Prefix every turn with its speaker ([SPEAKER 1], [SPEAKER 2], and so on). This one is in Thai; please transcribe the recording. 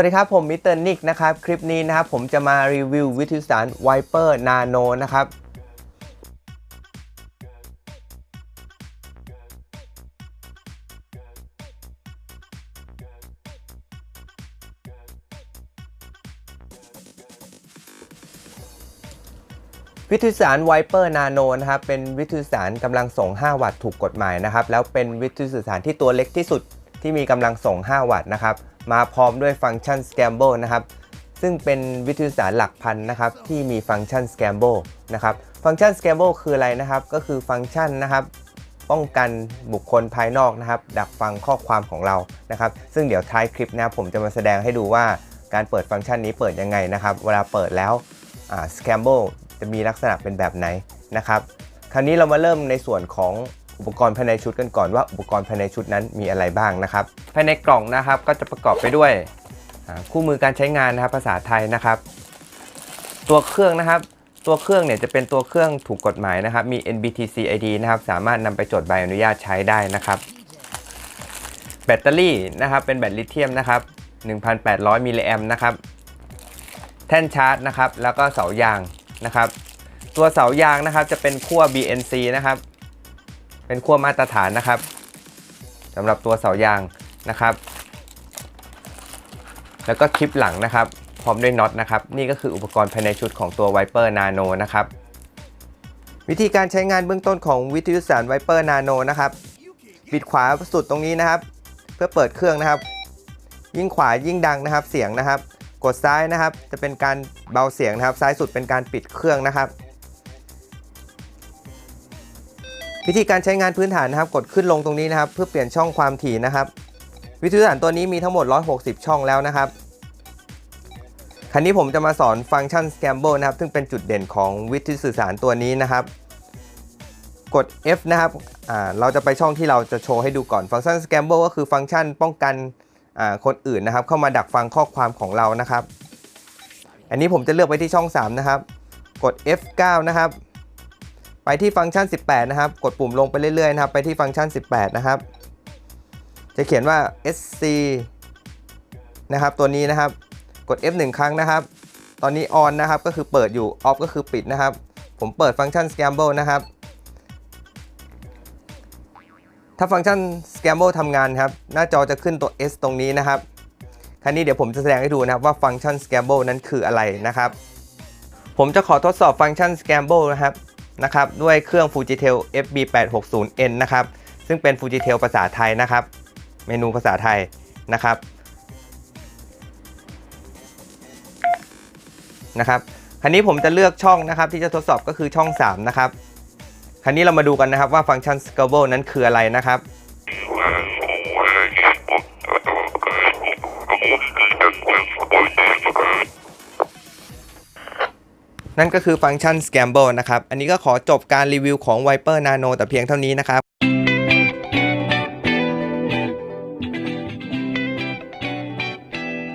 [SPEAKER 1] วัสดีครับ ผมมิสเตอร์นิกนะครับ คลิปนี้นะครับ ผมจะมารีวิววิทยุสาร Viper Nano นนะครับวิทยุสาร Viper Nano นะครับเป็นวิทยุสารกำลังส่ง 5 วัตต์ถูกกฎหมายนะครับ แล้วเป็นวิทยุสื่อสารที่ตัวเล็กที่สุด ที่มีกำลังส่ง 5 วัตต์นะครับ มาพร้อมด้วยฟังก์ชัน Scramble นะครับ ซึ่งเป็นวิทยุสารหลักพันนะครับ ที่มีฟังก์ชัน Scramble นะครับ ฟังก์ชัน Scramble คืออะไรนะครับ ก็คือฟังก์ชันนะครับ ป้องกันบุคคลภายนอกนะครับ ดักฟังข้อความของเรานะครับ ซึ่งเดี๋ยวท้ายคลิปนะผมจะมาแสดงให้ดูว่าการเปิดฟังก์ชันนี้เปิดยังไงนะครับ เวลาเปิดแล้วอ่า Scramble จะมีลักษณะเป็นแบบไหนนะครับ คราวนี้เรามาเริ่มในส่วนของ อุปกรณ์ภายในชุดกันก่อนว่าอุปกรณ์ภายในชุดนั้นมีอะไรบ้างนะครับ ภายในกล่องนะครับก็จะประกอบไปด้วยคู่มือการใช้งานนะครับภาษาไทยนะครับ ตัวเครื่องนะครับ ตัวเครื่องเนี่ยจะเป็นตัวเครื่องถูกกฎหมายนะครับ มี NBTC ID นะครับ สามารถนำไปจดใบอนุญาตใช้ได้นะครับ แบตเตอรี่นะครับ เป็นแบตลิเธียมนะครับ 1,800 มิลลิแอมนะครับ แท่นชาร์จนะครับ แล้วก็เสายางนะครับ ตัวเสายางนะครับจะเป็นขั้ว BNC นะครับ เป็นขั้วมาตรฐานนะครับสำหรับตัวเสายางนะครับ แล้วก็คลิปหลังนะครับ พร้อมด้วยน็อตนะครับ นี่ก็คืออุปกรณ์ภายในชุดของตัว Viper Nano นนะครับ วิธีการใช้งานเบื้องต้นของวิทยุสาร Viper Nano นะครับ บิดขวาสุดตรงนี้นะครับ เพื่อเปิดเครื่องนะครับ ยิ่งขวายิ่งดังนะครับ เสียงนะครับ กดซ้ายนะครับ จะเป็นการเบาเสียงนะครับ ซ้ายสุดเป็นการปิดเครื่องนะครับ วิธีการใช้งานพื้นฐานนะครับ กดขึ้นลงตรงนี้นะครับ เพื่อเปลี่ยนช่องความถี่นะครับ วิทยุสารตัวนี้มีทั้งหมด 160 ช่องแล้วนะครับคราวนี้ผมจะมาสอนฟังก์ชัน Scramble นะครับ ซึ่งเป็นจุดเด่นของวิทยุสื่อสารตัวนี้นะครับ กด F นะครับเราจะไปช่องที่เราจะโชว์ให้ดูก่อน ฟังก์ชัน Scramble ก็คือฟังก์ชันป้องกันคนอื่นนะครับ เข้ามาดักฟังข้อความของเรานะครับ อันนี้ผมจะเลือกไปที่ช่อง 3 นะครับ กด F9 นะครับ ไปที่ฟังก์ชัน 18 นะครับ กดปุ่มลงไปเรื่อยๆนะครับ ไปที่ฟังก์ชัน 18 นะครับ จะเขียนว่า SC นะครับ ตัวนี้นะครับ กด F1 ครั้งนะครับ ตอนนี้ on นะครับ ก็คือเปิดอยู่ off ก็คือปิดนะครับ ผมเปิดฟังก์ชัน scramble นะครับ ถ้าฟังก์ชัน scramble ทำงานครับ หน้าจอจะขึ้นตัว S ตรงนี้นะครับ คราวนี้เดี๋ยวผมจะแสดงให้ดูนะครับว่าฟังก์ชัน scramble นั้นคืออะไรนะครับ ผมจะขอทดสอบฟังก์ชัน scramble นะครับ นะครับด้วยเครื่อง Fujitel FB860N นะครับซึ่งเป็น Fujitel ภาษาไทยนะครับ เมนูภาษาไทยนะครับนะครับคราวนี้ผมจะเลือกช่องนะครับที่จะทดสอบก็คือช่อง 3 นะครับคราวนี้เรามาดูกันนะครับว่าฟังก์ชัน Scrabble นั้นคืออะไรนะครับ นั่นก็คือฟังก์ชัน Scramble นะครับ อันนี้ก็ขอจบการรีวิวของ Viper Nano แต่เพียงเท่านี้นะครับ